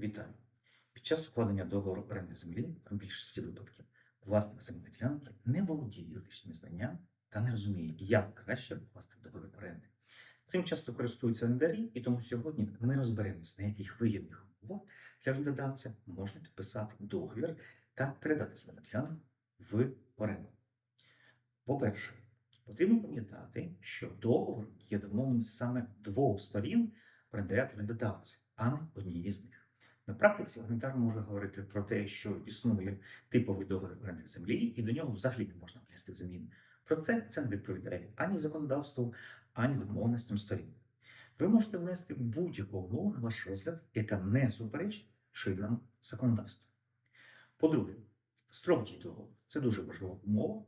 Вітаю! Під час укладення договору оренди землі в більшості випадків власник земельної ділянки не володіє юридичними знаннями та не розуміє, як краще укласти договір оренди. Цим часто користуються орендарі, і тому сьогодні ми розберемося, на яких вигідних умовах для орендодавця можна підписати договір та передати земельну ділянку в оренду. По-перше, потрібно пам'ятати, що договор є домовленість саме двох сторін орендаря та орендодавця, а не однієї з них. На практиці орендар може говорити про те, що існує типовий договір оренди землі, і до нього взагалі не можна внести зміни. Про це це не відповідає ані законодавству, ані домовленостям сторін. Ви можете внести будь-яку умову на ваш розгляд, яка не суперечить чинному законодавству. По-друге, строк дії договору це дуже важлива умова.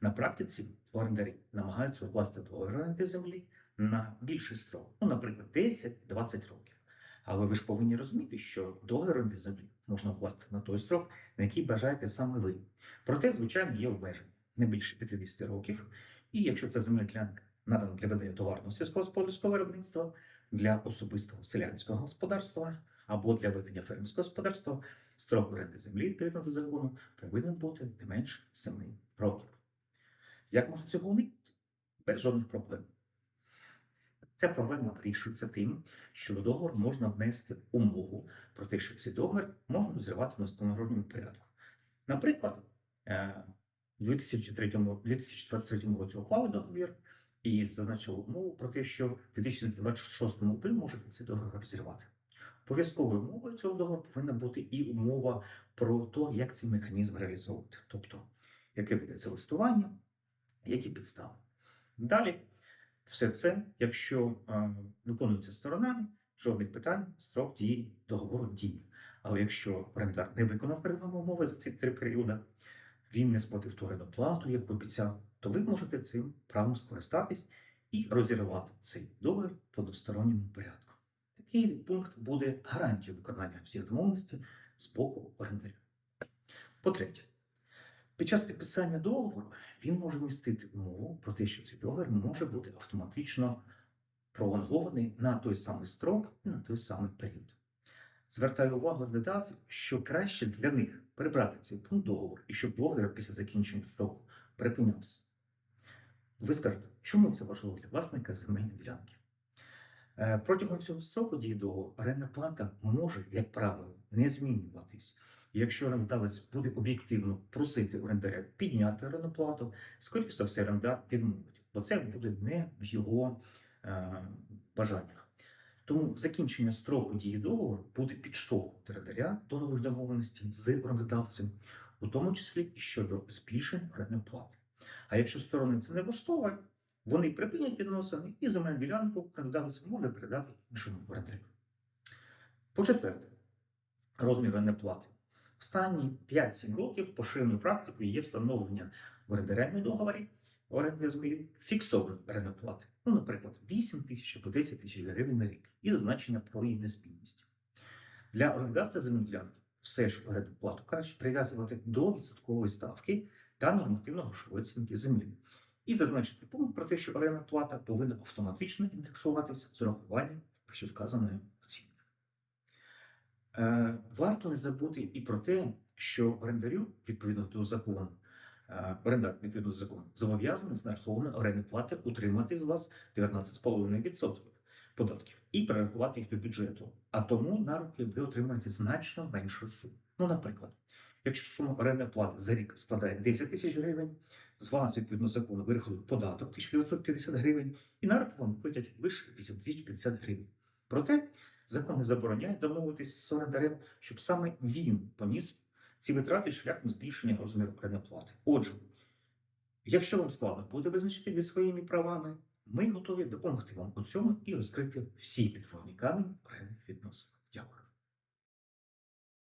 На практиці орендарі намагаються укласти договір оренди землі на більший строк, ну, наприклад, 10-20 років. Але ви ж повинні розуміти, що договір оренди землі можна укласти на той строк, на який бажаєте саме ви. Проте, звичайно, є обмеження не більше 50 років. І якщо це ділянка надана для ведення товарного сільськогосподарського виробництва, для особистого селянського господарства або для ведення фермерського господарства, строк оренди землі відповідно до закону повинен бути не менше 7 років. Як можна цього уникнути? Без жодних проблем. Ця проблема вирішується тим, що в договор можна внести умову про те, що цей договір можна розірвати в настановленому порядку. Наприклад, е, у 2023 році уклали договір і зазначили умову про те, що в 2026 ви можете цей договір розірвати. Обов'язковою умовою цього договору повинна бути і умова про те, як цей механізм реалізовувати, тобто яке буде це листування, які підстави. Далі. Все це, якщо виконується сторонами, жодних питань, строк дії договору діє. Але якщо орендар не виконав перед вами умови за ці три періоди, він не сплатив ту орендоплату, як обіцяв, то ви можете цим правом скористатись і розірвати цей договір в односторонньому порядку. Такий пункт буде гарантією виконання всіх домовленостей з боку орендаря. По-третє, під час підписання договору він може містити умову про те, що цей договір може бути автоматично пролонгований на той самий строк і на той самий період. Звертаю увагу глядаців, що краще для них прибрати цей пункт договору і щоб договір після закінчення строку припинявся. Ви скажете, чому це важливо для власника земельної ділянки? Е, Протягом цього строку дії договору орендна плата може, як правило, не змінюватись. Якщо орендодавець буде об'єктивно просити орендаря підняти орендну плату, скоріше за все, орендар відмовить, бо це буде не в його е, бажаннях. Тому закінчення строку дії договору буде підштовхувати орендаря до нових домовленостей з орендодавцем, у тому числі і щодо збільшення орендної плати. А якщо сторони це не влаштовує, вони припинять відносини і земельну ділянку орендодавець може передати іншому орендарю. По-четверте, розмір орендної плати. Останні 5-7 років поширеною практикою є встановлення в орендаряному договорі оренди землі фіксованої орендної плати. Ну, наприклад, 8 тисяч або 10 тисяч гривень на рік і зазначення про її неспільність. Для орендодавця земельної ділянки все ж орендну плату краще прив'язувати до відсоткової ставки та нормативно-грошової оцінки землі. І зазначити пункт про те, що орендна плата повинна автоматично індексуватися з урахуванням що вказаної оцінки. Е, варто не забути і про те, що орендарю відповідно до закону, е, орендар відповідно до закону зобов'язаний з нарахованої орендної плати утримати з вас 19,5% податків і перерахувати їх до бюджету. А тому на руки ви отримаєте значно меншу суму. Ну, наприклад, якщо сума орендної плати за рік складає 10 тисяч гривень, з вас відповідно закону вирахують податок 1950 гривень, і на руки вам платять лише 250 гривень. Проте закон не забороняє домовитися з орендарем, щоб саме він поніс ці витрати шляхом збільшення розміру орендної. Отже, якщо вам складно буде визначити зі своїми правами, ми готові допомогти вам у цьому і розкрити всі підводні камені орендних відносин. Дякую.